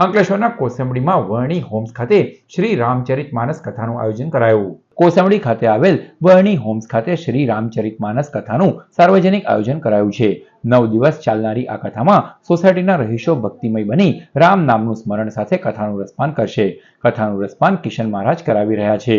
અંકલેશ્વરના કોસંબડીમાં વર્ણી હોમ્સ ખાતે શ્રી રામચરિત માનસ કથાનું આયોજન કરાયું. કોસંબડી ખાતે આવેલ વર્ણી હોમ્સ ખાતે શ્રી રામચરિત માનસ કથાનું સાર્વજનિક આયોજન કરાયું છે. નવ દિવસ ચાલનારી આ કથામાં સોસાયટીના રહીશો ભક્તિમય બની રામ નામનું સ્મરણ સાથે કથાનું રસપાન કરશે. કથાનું રસપાન કિશન મહારાજ કરાવી રહ્યા છે.